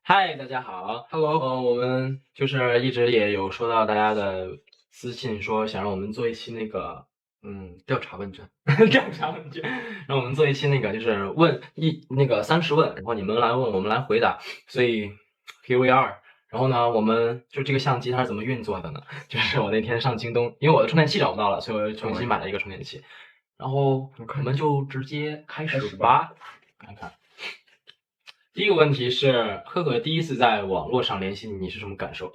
嗨，大家好 Hello 呃，我们就是一直也有收到大家的私信，说想让我们做一期那个，嗯，调查问卷，调查问卷，让我们做一期那个就是问一那个三十问，然后你们来问，我们来回答。所以 here we are。然后呢，我们就这个相机它是怎么运作的呢？就是我那天上京东，因为我的充电器找不到了，所以我又重新买了一个充电器。然后我们就直接开始吧，看看。第一个问题是，赫赫第一次在网络上联系你，你是什么感受？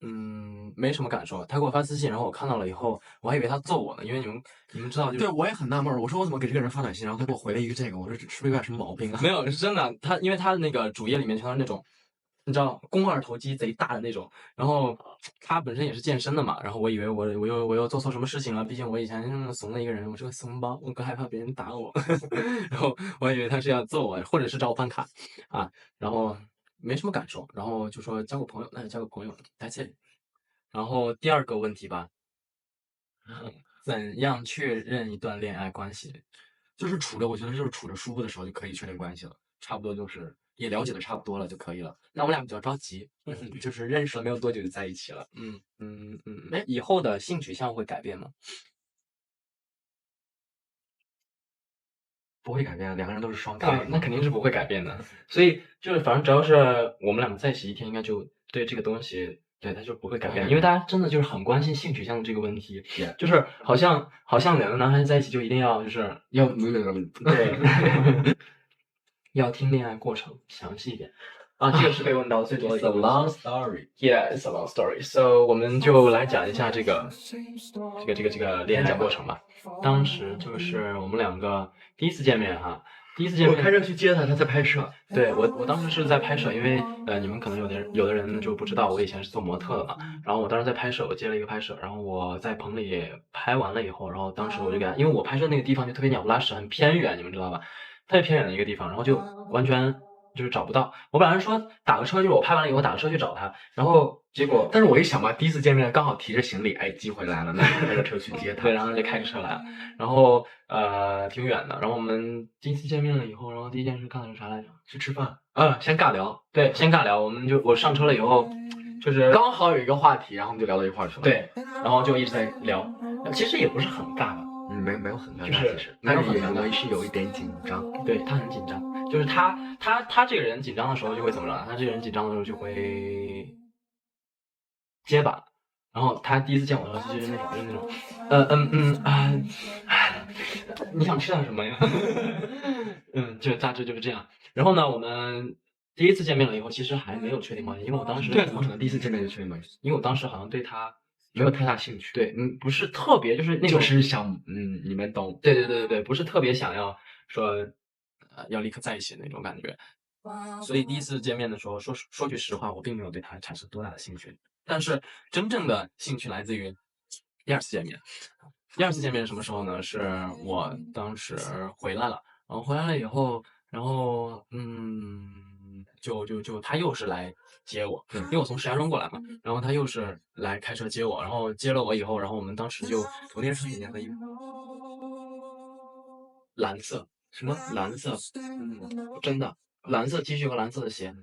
嗯，没什么感受。他给我发私信，然后我看到了以后，我还以为他揍我呢，因为你们你们知道，就是对我也很纳闷儿，我说我怎么给这个人发短信，然后他给我回了一个这个，我说是不是有点什么毛病啊？没有是真的。他因为他的那个主页里面全都是那种，你知道肱二头肌贼大的那种，然后他本身也是健身的嘛，然后我以为我我又我又做错什么事情了，毕竟我以前那么怂的一个人，我是个怂包，我更害怕别人打我，然后我还以为他是要揍我，或者是找我办卡啊，然后没什么感受，然后就说交个朋友，那就交个朋友，That's it。然后第二个问题吧，嗯 怎样确认一段恋爱关系？就是处着，我觉得就是处着舒服的时候就可以确定关系了，差不多就是也了解的差不多了就可以了。那我们俩比较着急，嗯，就是认识了没有多久就在一起了。嗯嗯嗯，哎，以后的性取向会改变吗？不会改变，两个人都是双对开，，那肯定是不会改变的。所以就是，反正只要是我们两个在一起一天，应该就对这个东西，对他就不会改变，因为大家真的就是很关心性取向这个问题就是好像好像两个男孩子在一起就一定要就是要没有对，要听恋爱过程详细一点啊，这个是被问到最多的一 It's a 个。long story。Yeah, it's a long story. So 我们就来讲一下这个这个这个这个恋爱过程吧。当时就是我们两个第一次见面哈，第一次见面。我开车去接他，他在拍摄。对我，我当时是在拍摄，因为呃，你们可能有的人有的人就不知道，我以前是做模特的嘛。然后我当时在拍摄，我接了一个拍摄，然后我在棚里拍完了以后，然后当时我就给他，因为我拍摄那个地方就特别鸟不拉屎，很偏远，你们知道吧？特别偏远的一个地方，然后就完全就是找不到。我本来是说打个车，就是我拍完了以后打个车去找他，然后结果但是我一想吧，第一次见面刚好提着行李，哎，机会来了，那就开着车去接他。对，然后就开着车来了，然后呃挺远的，然后我们第一次见面了以后，然后第一件事干的是啥来着？去吃饭，嗯，先尬聊，对，先尬聊，我们就我上车了以后，就是刚好有一个话题，然后我们就聊到一块儿去了。，对，然后就一直在聊，其实也不是很尬吧，嗯，没没有很尴尬，就是其实，没有但是也很尴尬是有一点紧张。对他很紧张，就是他他他这个人紧张的时候就会怎么着？他这个人紧张的时候就会结巴，然后他第一次见我的时候就是那种就是那种，呃嗯嗯啊，你想吃点什么呀？嗯，就大致就是这样。然后呢，我们第一次见面了以后，其实还没有确定关系，因为我当时对，怎么可能第一次见面就确定关系？因为我当时好像对他没有太大兴趣。，对嗯不是特别就是那种就是想，嗯，你们懂。对对对对对，不是特别想要说呃要立刻在一起的那种感觉。所以第一次见面的时候，说说句实话，我并没有对他产生多大的兴趣。但是真正的兴趣来自于第二次见面。第二次见面是什么时候呢？是我当时回来了，然后回来了以后，然后嗯，就就就他又是来接我，嗯因为我从石家庄过来嘛，然后他又是来开车接我，然后接了我以后，然后我们当时就我那天穿几件的衣服，蓝色，什么蓝色？嗯，真的蓝色 T 恤和蓝色的鞋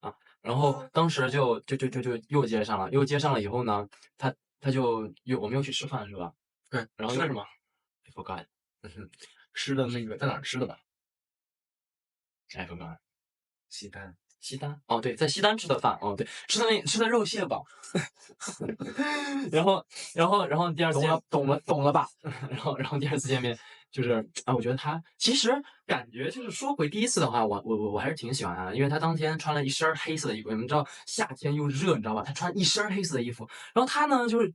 啊。然后当时就就就就就又接上了，又接上了以后呢，他他就又我们又去吃饭是吧？对，然后又吃什么？I forgot，吃的那个在哪儿吃的吧？I forgot。西单。西单哦，对，在西单吃的饭，哦，对，吃的那吃的肉蟹堡，然后然后然后第二次见懂了，懂了，懂了吧？然后然后第二次见面就是啊，我觉得他其实感觉就是说回第一次的话，我我我我还是挺喜欢他的，因为他当天穿了一身黑色的衣服，你们知道夏天又热，你知道吧？他穿一身黑色的衣服，然后他呢就是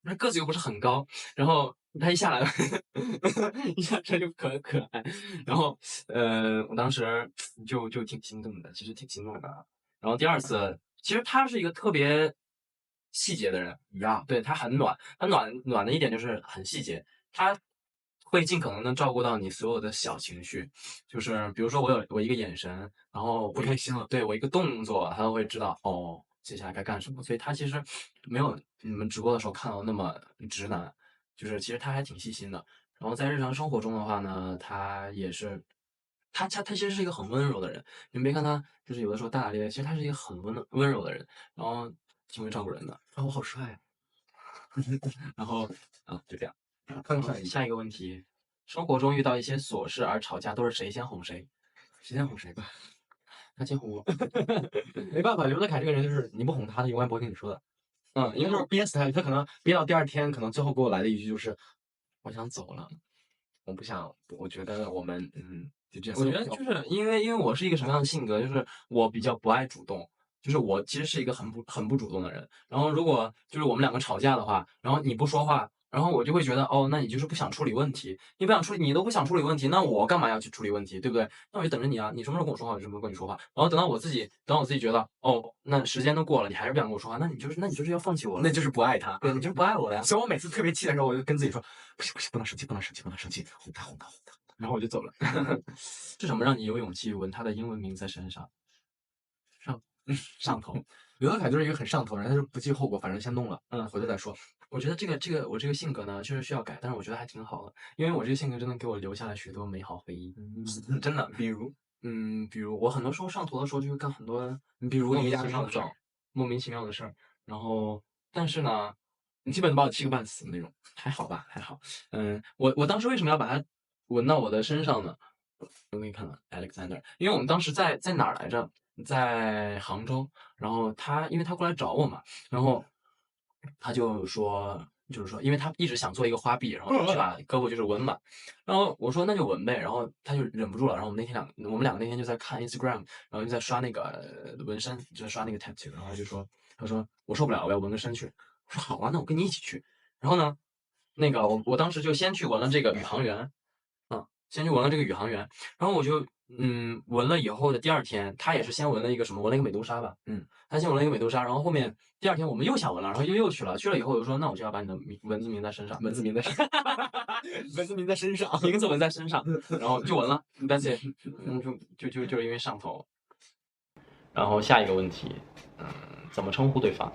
那个子又不是很高，然后他一下来 一下车就可可爱，然后呃，我当时就就挺心动的，其实挺心动的。然后第二次，其实他是一个特别细节的人，一样，对他很暖，他暖暖的一点就是很细节，他会尽可能的照顾到你所有的小情绪，就是比如说我有我一个眼神，然后不开心了对我一个动作，他都会知道哦，接下来该干什么。所以他其实没有你们直播的时候看到那么直男，就是其实他还挺细心的。然后在日常生活中的话呢，他也是他他他其实是一个很温柔的人，你们别看他就是有的时候大大咧咧，其实他是一个很温温柔的人，然后挺会照顾人的。啊，我好帅啊！然后啊，就这样。看看下一个问题，生活中遇到一些琐事而吵架，都是谁先哄谁？谁先哄谁吧。他先哄我，没办法，刘德凯这个人就是你不哄他，他永远不会跟你说的。嗯，因为就是憋死他，他可能憋到第二天，可能最后给我来的一句就是我想走了，我不想，我觉得我们嗯就这样。我觉得就是因为因为我是一个什么样的性格，就是我比较不爱主动，就是我其实是一个很不很不主动的人。然后如果就是我们两个吵架的话，然后你不说话。然后我就会觉得，哦，那你就是不想处理问题，你不想处理，你都不想处理问题，那我干嘛要去处理问题，对不对？那我就等着你啊，你什么时候跟我说话，我就什么时候跟你说话。然后等到我自己，等我自己觉得，哦，那时间都过了，你还是不想跟我说话，那你就是，那你就是要放弃我了，那就是不爱他，对，你就是不爱我了呀。所以我每次特别气的时候，我就跟自己说，不行不行，不能生气，不能生气，不能生气，哄他哄他哄他，然后我就走了。是什么让你有勇气纹他的英文名在身上？上上头。刘德凯就是一个很上头的人，他就不计后果，反正先弄了，嗯，回头再说。我觉得这个这个我这个性格呢，确实需要改，但是我觉得还挺好的，因为我这个性格真的给我留下了许多美好回忆。嗯真的，比如，嗯，比如我很多时候上头的时候就会干很多，比如莫名其妙的事儿，莫名其妙的事儿。然后，但是呢，你基本把我气个半死的那种，还好吧，还好。嗯，我我当时为什么要把它纹到我的身上呢？我给你看看，Alexander，因为我们当时在在哪儿来着？在杭州。然后他，因为他过来找我嘛，然后。他就说，就是说，因为他一直想做一个花臂，然后去把胳膊就是纹满。然后我说那就纹呗。然后他就忍不住了。然后我们那天两，我们两个那天就在看 Instagram，然后就在刷那个纹身，就在刷那个 tattoo。然后他就说，他说我受不了，我要纹个身去。我说好啊，那我跟你一起去。然后呢，那个我我当时就先去纹了这个宇航员，嗯，先去纹了这个宇航员。然后我就。嗯，纹了以后的第二天，他也是先纹了一个什么，纹了一个美杜莎吧。嗯，他先纹了一个美杜莎，然后后面第二天我们又想纹了，然后又又去了，去了以后我就说，那我就要把你的名文字铭在身上，文字铭在身上，文字铭在身上，名字纹在身上，然后就纹了。但是，嗯，就就就就是因为上头。然后下一个问题，嗯，怎么称呼对方？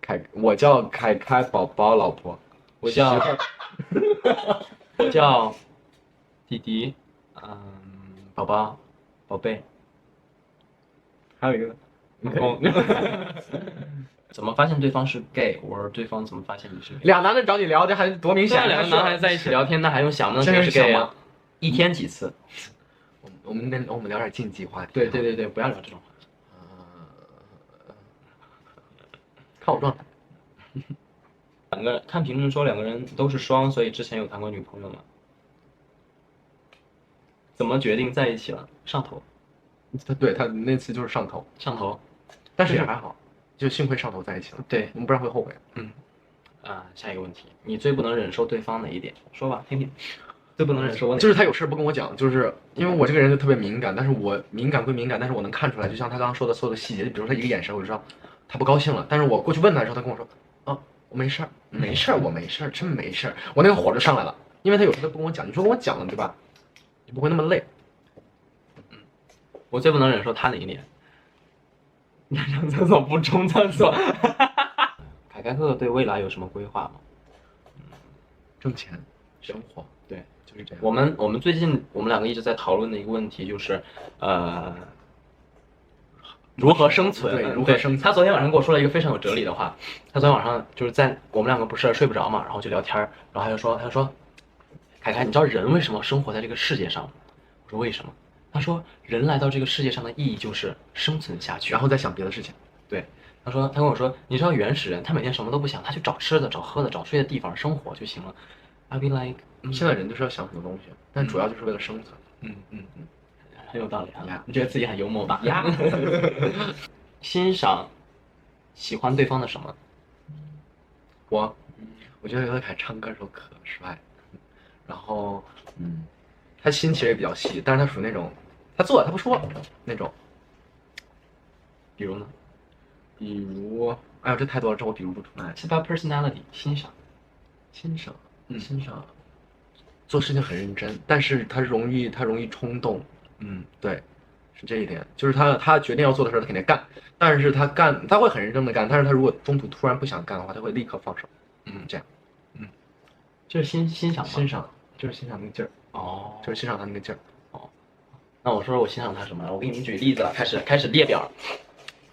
凯，我叫凯凯宝宝老婆，我叫，我叫弟弟。嗯，宝宝，宝贝，还有一个，怎么发现对方是 gay？我说对方怎么发现你是？俩男的找你聊这，还多明显？两个男孩子在一起聊天，那还用想吗？真是 gay 吗？一天几次？我我们那我们聊点禁忌话题。对对对对，不要聊这种话题。看我状态。两个看评论说两个人都是双，所以之前有谈过女朋友吗？怎么决定在一起了？上头，他对他那次就是上头，上头，但是也还好，就幸亏上头在一起了。对，我们不然会后悔。嗯，啊，下一个问题，你最不能忍受对方哪一点？说吧，听听。最不能忍受我就是他有事不跟我讲，就是因为我这个人就特别敏感，但是我敏感归敏感，但是我能看出来，就像他刚刚说的所有的细节，就比如说他一个眼神，我就知道他不高兴了。但是我过去问他的时候，他跟我说，哦，我没事儿，没事儿，我没事儿，真没事儿。我那个火就上来了，因为他有时候不跟我讲，你说跟我讲了，对吧？就不会那么累。嗯，我最不能忍受他哪一点？上厕所不冲厕所。凯凯哥哥对未来有什么规划吗？嗯，挣钱，生活，对，就是这样。我们我们最近我们两个一直在讨论的一个问题就是，呃，如何生存？对，如何生存？他昨天晚上跟我说了一个非常有哲理的话。他昨天晚上就是在我们两个不是睡不着嘛，然后就聊天儿然后他就说，他就说。凯凯，你知道人为什么生活在这个世界上吗？我说为什么？他说人来到这个世界上的意义就是生存下去，然后再想别的事情。对，他说他跟我说，你知道原始人他每天什么都不想，他去找吃的、找喝的、找睡的地方生活就行了。I be like，现在人就是要想很多东西，但主要就是为了生存。嗯嗯嗯，很有道理啊。你觉得自己很幽默吧？呀，欣赏、喜欢对方的什么？我，我觉得刘德凯唱歌的时候可帅。然后，嗯，他心其实也比较细，但是他属于那种，他做他不说那种。比如呢？比如，哎呦，这太多了，这我比如不出来。是他 personality 欣赏，欣赏，嗯，欣赏。做事情很认真，但是他容易他容易冲动，嗯，对，是这一点。就是他他决定要做的事儿，他肯定干，但是他干他会很认真的干，但是他如果中途突然不想干的话，他会立刻放手，嗯，这样，嗯，就是欣欣赏欣赏。就是欣赏那个劲儿哦，就是欣赏他那个劲儿哦。那我说说我欣赏他什么？我给你们举例子了，开始开始列表。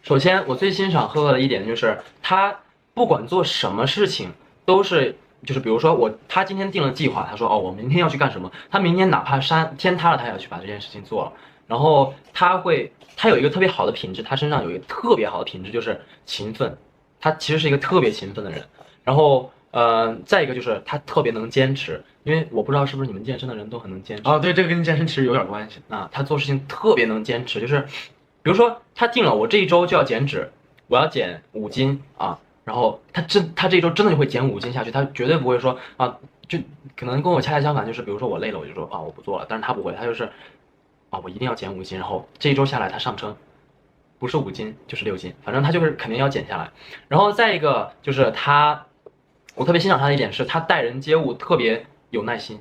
首先，我最欣赏赫赫的一点就是他不管做什么事情都是，就是比如说我他今天定了计划，他说哦我明天要去干什么，他明天哪怕山天塌了，他也要去把这件事情做了。然后他会，他有一个特别好的品质，他身上有一个特别好的品质就是勤奋，他其实是一个特别勤奋的人。然后呃，再一个就是他特别能坚持，因为我不知道是不是你们健身的人都很能坚持。哦，对，这个跟健身其实有点关系。啊，他做事情特别能坚持，就是，比如说他定了我这一周就要减脂，我要减五斤啊，然后他真他这一周真的就会减五斤下去，他绝对不会说啊，就可能跟我恰恰相反，就是比如说我累了我就说啊我不做了，但是他不会，他就是啊我一定要减五斤，然后这一周下来他上称，不是五斤就是六斤，反正他就是肯定要减下来，然后再一个就是他，我特别欣赏他的一点是他待人接物特别有耐心，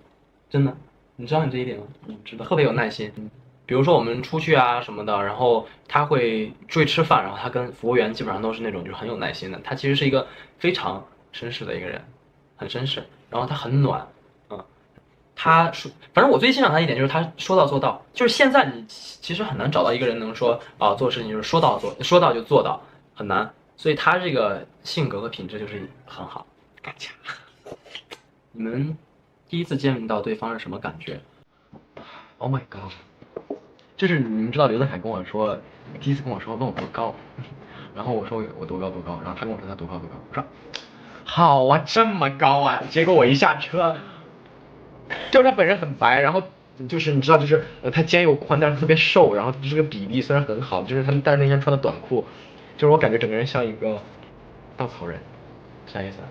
真的，你知道你这一点吗？嗯，知道。特别有耐心。比如说我们出去啊什么的，然后他会出去吃饭，然后他跟服务员基本上都是那种就是很有耐心的。他其实是一个非常绅士的一个人，很绅士，然后他很暖，嗯，他说，反正我最欣赏他一点就是他说到做到。就是现在你其实很难找到一个人能说啊做事情就是说到做，说到就做到，很难。所以他这个性格和品质就是很好。嘎嚓。你们第一次见到对方是什么感觉？Oh my god！就是你们知道刘德凯跟我说，第一次跟我说问我多高，然后我说我多高多高，然后他跟我说他多高多高，我说好啊这么高啊，结果我一下车，就是他本人很白，然后就是你知道就是呃他肩又宽，但是特别瘦，然后这个比例虽然很好，就是他但是那天穿的短裤，就是我感觉整个人像一个稻草人，啥意思啊？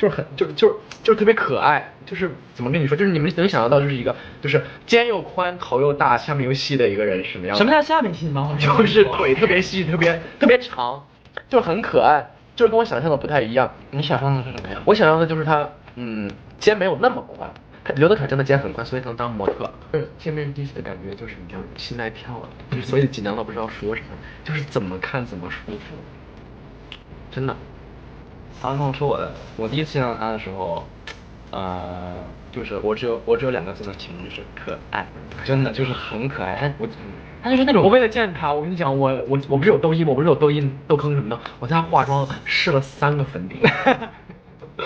就是很就就是就是特别可爱，就是怎么跟你说，就是你们能想象到就是一个就是肩又宽头又大下面又细的一个人是什么样？什么叫下面细吗？就是腿特别细，特别 特别长，就是很可爱，就是跟我想象的不太一样。你想象的是什么呀？我想象的就是他，嗯，肩没有那么宽。他刘德凯真的肩很宽，所以能当模特。就是见面第一次的感觉就是你知道心来跳了，就是所以紧张到不知道说什么，就是怎么看怎么舒服，真的。他跟我说我的，我第一次见到他的时候，呃，就是我只有我只有两个字能形容，就是可爱，真的就是很可爱。他我他就是那种我为了见他，我跟你讲，我我我不是有痘印吗？我不是有痘印痘坑什么的，我在家化妆试了三个粉底，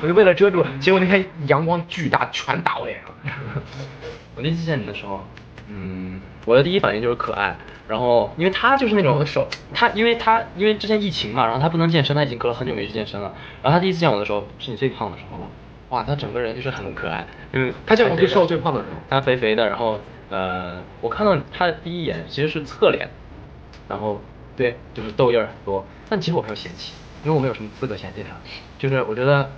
我就为了遮住，结果那天阳光巨大，全打我脸上。我第一次见你的时候，嗯，我的第一反应就是可爱。然后，因为他就是那种手，他因为他因为之前疫情嘛，然后他不能健身，他已经隔了很久没去健身了。然后他第一次见我的时候，是你最胖的时候，哇，他整个人就是很可爱。因为他见我最瘦最胖的时候，他肥肥的，然后呃，我看到他的第一眼其实是侧脸，然后对，就是痘印儿很多。但其实我没有嫌弃，因为我没有什么资格嫌弃他。就是我觉得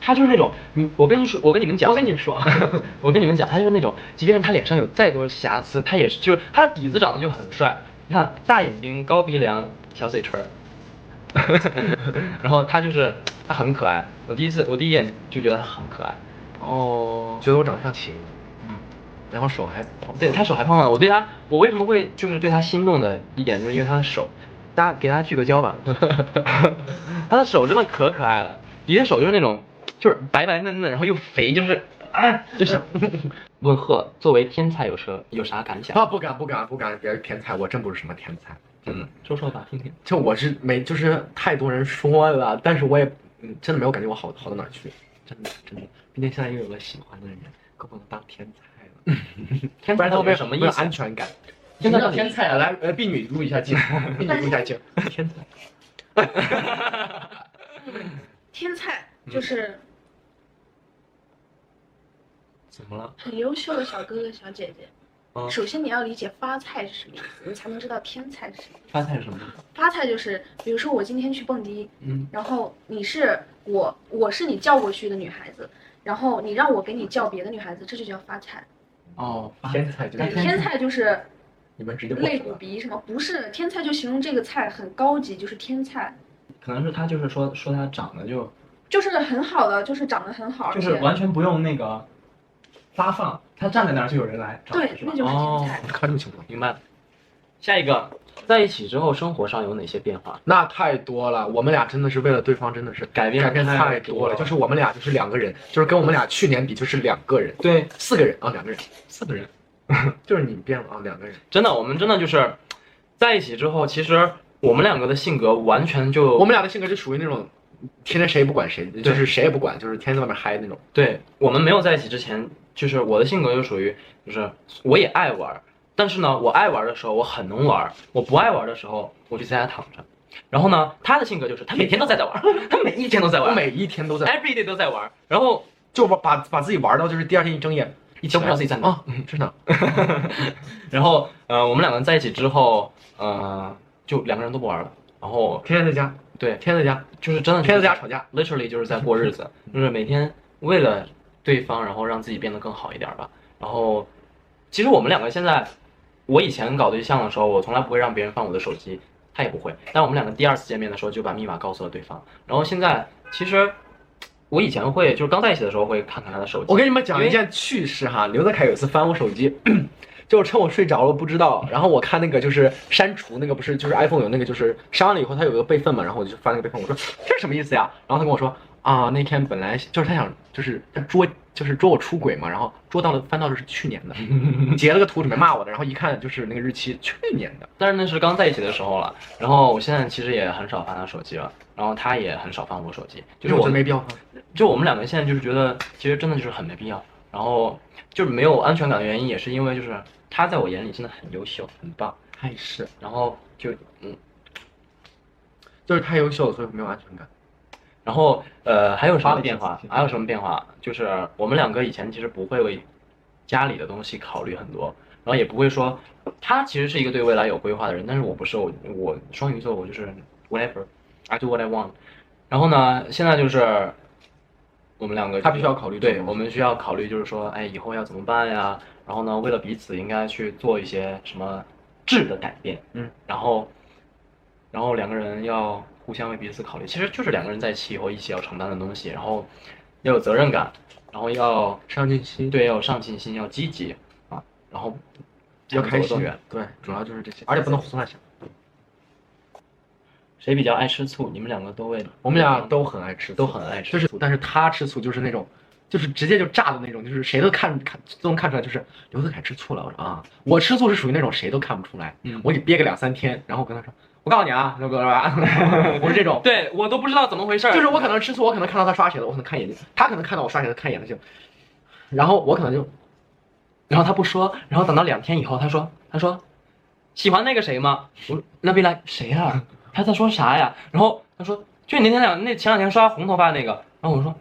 他就是那种，你我跟你说，我跟你们讲，我跟你说 我跟你们讲，他就是那种，即便是他脸上有再多瑕疵，他也是就是他的底子长得就很帅。你看大眼睛、高鼻梁、小嘴唇儿，然后他就是他很可爱。我第一次我第一眼就觉得他很可爱。哦，觉得我长得像秦，嗯，然后手还对他手还胖胖的。我对他，我为什么会就是对他心动的一点，就是因为他的手。大家给他聚个焦吧，他的手真的可可爱了。你的手就是那种，就是白白嫩嫩，然后又肥，就是啊，就是。问贺作为天才有什有啥感想？啊，不敢不敢不敢，别人天才，我真不是什么天才，真的。说说吧，听听。就我是没，就是太多人说了，但是我也嗯，真的没有感觉我好好到哪儿去，真的真的。毕竟现在又有了喜欢的人，可不能当天才了。天才到底什么意思？安全感。现在天才啊！来，呃，婢女录一下镜，婢女录一下镜。天才。天才就是怎么了？很优秀的小哥哥小姐姐。嗯首先你要理解发菜是什么意思，你才能知道天菜是什么意思。发菜是什么？发菜就是，比如说我今天去蹦迪，嗯，然后你是我，我是你叫过去的女孩子，然后你让我给你叫别的女孩子，这就叫发菜。哦，天菜就是对，天菜就是你们直接肋骨鼻什么，不是天菜就形容这个菜很高级，就是天菜，可能是他就是说说他长得就就是很好的，就是长得很好，就是完全不用那个发放，他站在那儿就有人来找，对，是吧那？就是哦。看这么清楚。明白了。下一个，在一起之后生活上有哪些变化？那太多了，我们俩真的是为了对方，真的是改变改变太太多了。多了就是我们俩就是两个人，就是跟我们俩去年比就是两个人，对，四个人啊，两个人，四个人，就是你变了啊，两个人。真的，我们真的就是在一起之后，其实我们两个的性格完全就我们俩的性格就属于那种天天谁也不管谁，就是谁也不管，就是天天在外面嗨那种。对我们没有在一起之前，就是我的性格就属于，就是我也爱玩儿，但是呢，我爱玩儿的时候我很能玩儿，我不爱玩儿的时候我就在家躺着。然后呢，他的性格就是他每天都在在玩儿，他每一天都在玩儿我每一天都在，，every day 都在玩儿，然后就把把把自己玩到就是第二天一睁眼一起都不知道自己在哪啊，嗯真的。然后呃，我们两个人在一起之后，呃，就两个人都不玩了，然后天天在家，对，天天在家，就是真的天天在家吵架。literally 就是在过日子，就是每天为了对方，然后让自己变得更好一点吧。然后，其实我们两个现在，我以前搞对象的时候，我从来不会让别人翻我的手机，他也不会。但我们两个第二次见面的时候，就把密码告诉了对方。然后现在，其实我以前会，就是刚在一起的时候会看看他的手机。我跟你们讲一件趣事哈，刘德凯有一次翻我手机，就是趁我睡着了不知道，然后我看那个就是删除那个不是就是 iPhone 有那个就是删完了以后它有一个备份嘛，然后我就翻那个备份，我说这是什么意思呀？然后他跟我说啊那天本来就是他想就是他捉就是捉我出轨嘛，然后捉到了翻到的是去年的，截了个图准备骂我的，然后一看就是那个日期去年的，但是那是刚在一起的时候了。然后我现在其实也很少翻他手机了，然后他也很少翻我手机，就是我我没必要翻。就我们两个现在就是觉得，其实真的就是很没必要。然后就是没有安全感的原因，也是因为就是他在我眼里真的很优秀，很棒。他也是，然后就嗯，就是太优秀了，所以没有安全感。然后呃还有什么变化？还有什么变化？就是我们两个以前其实不会为家里的东西考虑很多，然后也不会说他其实是一个对未来有规划的人，但是我不是，我我双鱼座，我就是 whatever I do what I want。然后呢，现在就是我们两个他必须要考虑对，我们需要考虑，就是说，哎，以后要怎么办呀？然后呢，为了彼此，应该去做一些什么质的改变，嗯，然后，然后两个人要互相为彼此考虑，其实就是两个人在一起以后一起要承担的东西，然后要有责任感，然后要上进心，对要有上进心，要积极啊，然后要开心对，主要就是这些，而且不能胡思乱想。谁比较爱吃醋？你们两个都为我们俩都很爱吃醋，都很爱吃就是醋，但是他吃醋就是那种，就是直接就炸的那种，就是谁都看看都能看出来，就是刘德凯吃醋了。我说啊，我吃醋是属于那种谁都看不出来，嗯我得憋个两三天，然后我跟他说，我告诉你啊，刘哥是吧，我是这种，对我都不知道怎么回事儿，就是我可能吃醋，我可能看到他刷谁了，我可能看眼睛，他可能看到我刷谁了看眼睛，然后我可能就然后他不说，然后等到两天以后，他说，他说，喜欢那个谁吗？我说那未来谁呀、他在说啥呀？然后他说，就你那天两那前两天刷红头发那个。然后我说，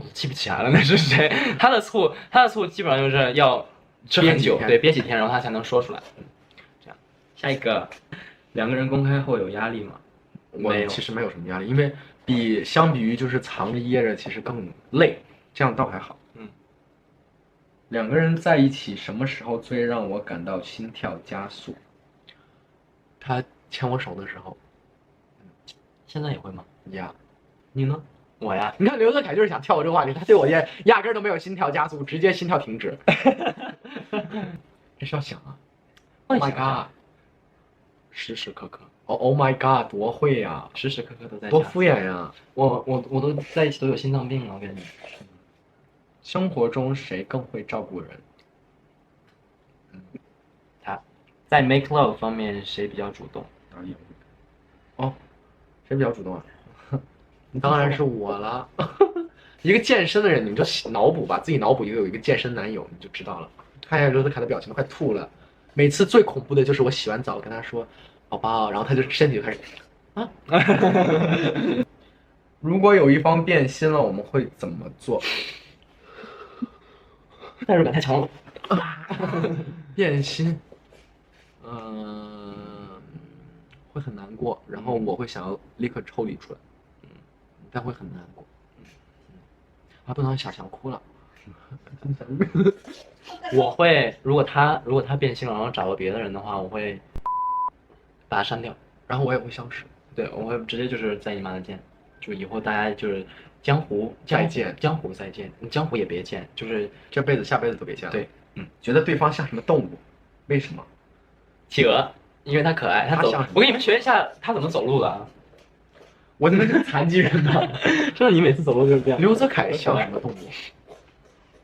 记不起来了，那是谁？他的醋，他的醋基本上就是要憋几天对，憋几天，然后他才能说出来。嗯，这样，下一个，两个人公开后有压力吗？我其实没有什么压力，因为比相比于就是藏着掖着，其实更累，这样倒还好。嗯，两个人在一起，什么时候最让我感到心跳加速？他牵我手的时候现在也会吗？呀。你呢？我呀，你看刘德凯就是想跳过这个话题，他对我也压根儿都没有心跳加速，直接心跳停止。这是要想啊！Oh my god！时时刻刻，哦 Oh my god！多会呀、时时刻刻都在多敷衍呀、我我我都在一起都有心脏病了，我跟你。生活中谁更会照顾人？他在 make love 方面谁比较主动？导演。哦，谁比较主动啊？当然是我了。一个健身的人，你们就脑补吧，自己脑补一个有一个健身男友，你就知道了。看一下刘德凯的表情，都快吐了。每次最恐怖的就是我洗完澡跟他说“宝宝”，然后他就身体就开始啊。如果有一方变心了，我们会怎么做？代入感太强了。变心，嗯、会很难过，然后我会想要立刻抽离出来，嗯，但会很难过，嗯，啊，不能想想哭了，我会，如果他如果他变心了，然后找到别的人的话，我会把他删掉。然后我也会消失，对，我会直接就是在你妈的见，就以后大家就是江湖再见江湖再见，江湖也别见，就是这辈子下辈子都别见了。对，嗯，觉得对方像什么动物？为什么？企鹅，因为它可爱，它走。我给你们学一下它怎么走路的啊！我他妈是个残疾人呢！真的，你每次走路就是这样。刘泽凯像什么动物？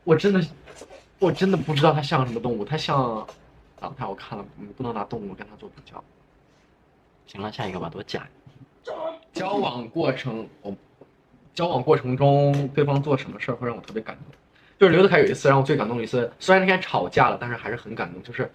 我真的，我真的不知道他像什么动物，他像长得太好看了，你，不能拿动物跟他做比较。行了，下一个吧，多假。交往过程，我交往过程中对方做什么事儿会让我特别感动？就是刘德凯有一次让我最感动的一次，虽然那天吵架了，但是还是很感动。就是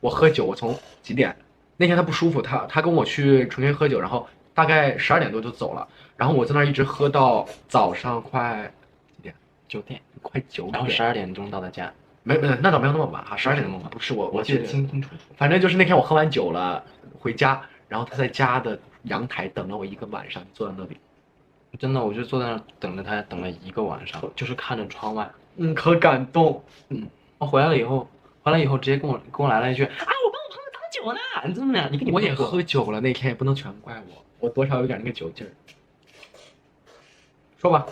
我喝酒，我从几点那天他不舒服，他他跟我去重庆喝酒，然后大概十二点多就走了，然后我在那儿一直喝到早上快几点？九点，快九点然后十点。二点钟到的家，没没那倒没有那么晚哈，十二点那么晚不是我我记得清清楚楚。反正就是那天我喝完酒了回家，然后他在家的阳台等了我一个晚上，坐在那里。真的，我就坐在那儿等着他，等了一个晚上，就是看着窗外。嗯，可感动。嗯我回来了以后，回来以后直接跟我跟我来了一句啊，酒呢，你怎么样？你跟你我也喝酒了，那天也不能全怪我，我多少有点那个酒劲儿。说吧，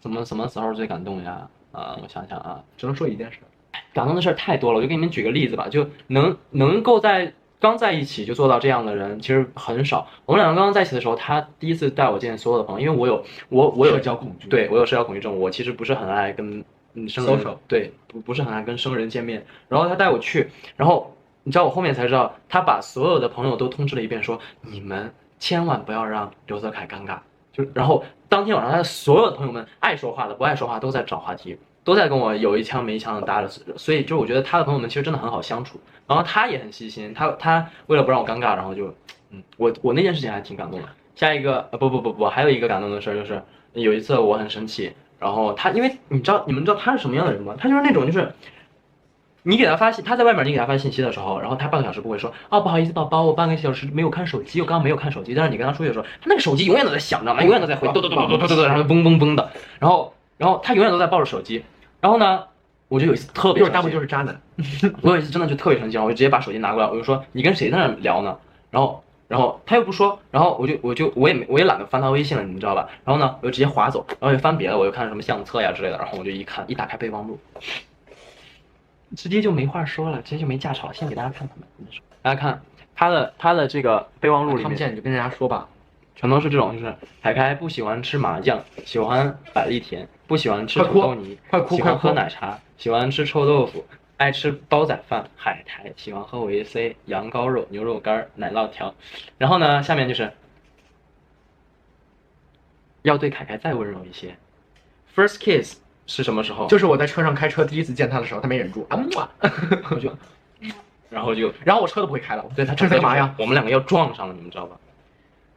怎么什么时候最感动呀？啊，我想想啊，只能说一件事。感动的事儿太多了，我就给你们举个例子吧，就能能够在刚在一起就做到这样的人，其实很少。我们两个刚刚在一起的时候，他第一次带我见所有的朋友，因为我有我我有社交恐惧对我有社交恐惧症，我其实不是很爱跟嗯生人对不不是很爱跟生人见面。然后他带我去，然后你知道我后面才知道，他把所有的朋友都通知了一遍，说你们千万不要让刘泽凯尴尬。就然后当天晚上，他的所有的朋友们，爱说话的、不爱说话都在找话题，都在跟我有一腔没一腔的搭着，所以就我觉得他的朋友们其实真的很好相处。然后他也很细心，他他为了不让我尴尬，然后就，嗯，我我那件事情还挺感动的。下一个，呃，不不不不，还有一个感动的事儿就是有一次我很生气，然后他因为你知道你们知道他是什么样的人吗？他就是那种就是。你给他发信，他在外面，你给他发信息的时候，然后他半个小时不会说，哦，不好意思，宝宝，我半个小时没有看手机，我刚刚没有看手机。但是你跟他出去的时候，他那个手机永远都在响着嘛，永远都在回，嘟嘟嘟嘟嘟嘟嘟，然后嘣嘣嘣的，然后然后他永远都在抱着手机。然后呢，我就有一次特别就是大部就是渣男。我有一次真的就特别生气，然后我就直接把手机拿过来，我就说你跟谁在那聊呢？然后然后他又不说，然后我就我就我也没我也懒得翻他微信了，你知道吧？然后呢，我就直接划走，然后就翻别的，我就看什么相册呀之类的，然后我就一看，一打开备忘录，直接就没话说了，直接就没架吵。先给大家看他们，大家看他的他的这个备忘录里面看不见你就跟大家说吧。全都是这种，就是凯凯不喜欢吃麻酱，喜欢百利甜，不喜欢吃土豆泥，快哭喜欢喝奶茶，喜欢吃臭豆腐，爱吃煲仔饭、海苔，喜欢喝维 C、羊羔肉、牛肉干、奶酪条。然后呢，下面就是要对凯凯再温柔一些。First kiss 是什么时候？就是我在车上开车第一次见他的时候，他没忍住 我就，然后就然后我车都不会开了。对他这是干嘛呀？？我们两个要撞上了，你们知道吧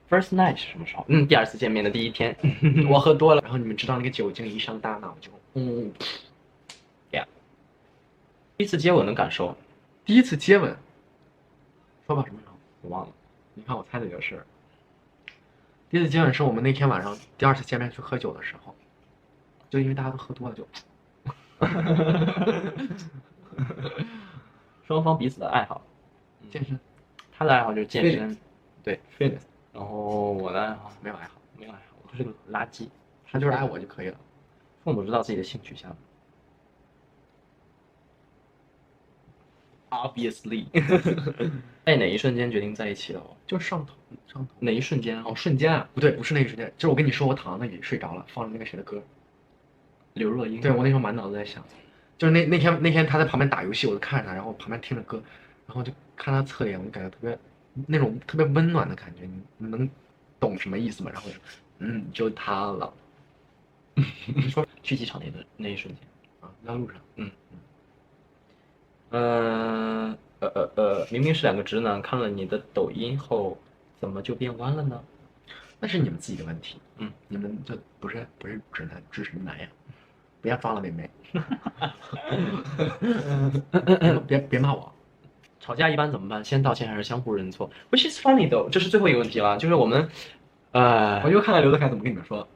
？First night 是什么时候？嗯，第二次见面的第一天。我喝多了，然后你们知道那个酒精一上大脑就嗯，第一次接吻的感受，第一次接吻，说吧什么时候？我忘了。你看我猜的就是，第一次接吻是我们那天晚上第二次见面去喝酒的时候，就因为大家都喝多了就，双方彼此的爱好，健身他的爱好就是健身，对 fitness 然后我的爱好没有爱好，没有爱好，我就是个垃圾。他就是爱我就可以了。父母知道自己的性取向。Obviously，在哪一瞬间决定在一起的哦？就是上头上头哪一瞬间？哦，瞬间啊，不对，不是那一瞬间，就是我跟你说我躺在那里睡着了，放着那个谁的歌，刘若英。对我那时候满脑子在想，就是那那天那天他在旁边打游戏，我就看着他，然后旁边听着歌，然后就看他侧脸，我就感觉特别那种特别温暖的感觉，你你能懂什么意思吗？然后就嗯，就他了 你说 去机场那个那一瞬间。啊，在路上，嗯，呃呃呃，明明是两个直男，看了你的抖音后，怎么就变弯了呢？那是你们自己的问题，嗯，你们这不是不是直男，直什么男呀，不要装了，妹妹，别别别骂我，吵架一般怎么办？先道歉还是相互认错？Which is funny though，这是最后一个问题了，就是我们，呃我，就看看刘德凯怎么跟你们说，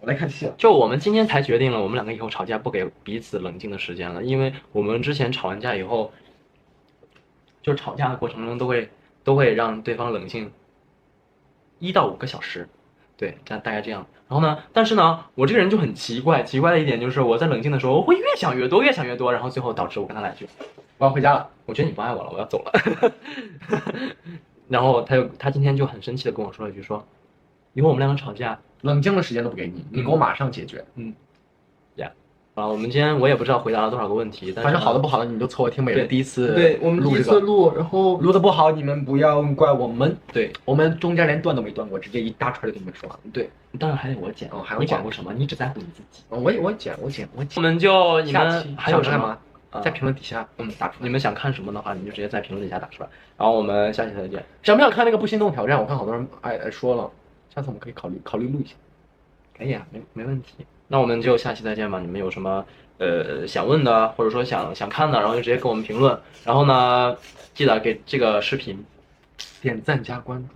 我来看戏了。就我们今天才决定了，我们两个以后吵架不给彼此冷静的时间了，因为我们之前吵完架以后，就是吵架的过程中都会都会让对方冷静一到五个小时，对，大大概这样。然后呢，但是呢，我这个人就很奇怪，奇怪的一点就是我在冷静的时候，我会越想越多，越想越多，然后最后导致我跟他来句，我要回家了。我觉得你不爱我了，我要走了。然后他就他今天就很生气的跟我说了一句说，以后我们两个吵架，冷静的时间都不给你，你给我马上解决。啊，我们今天我也不知道回答了多少个问题，但是反正好的不好的你就凑合听每人对第一次对我们第一次录，然后录的不好你们不要怪我们，对我们中间连断都没断过，直接一大串就给你们说完。对，当然还得我剪，哦还要剪管过什么？你只在乎你自己。嗯我也我也剪我剪我我，们就你们还有什么想干嘛？？啊在评论底下嗯打出来。你们想看什么的话，你就直接在评论底下打出来。然后我们下期再见。想不想看那个不心动挑战？我看好多人哎哎说了，下次我们可以考虑考虑录一下。可以啊，没没问题。那我们就下期再见吧。你们有什么呃想问的，或者说想想看的，然后就直接给我们评论。然后呢，记得给这个视频，点赞加关注，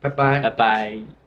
拜拜拜拜。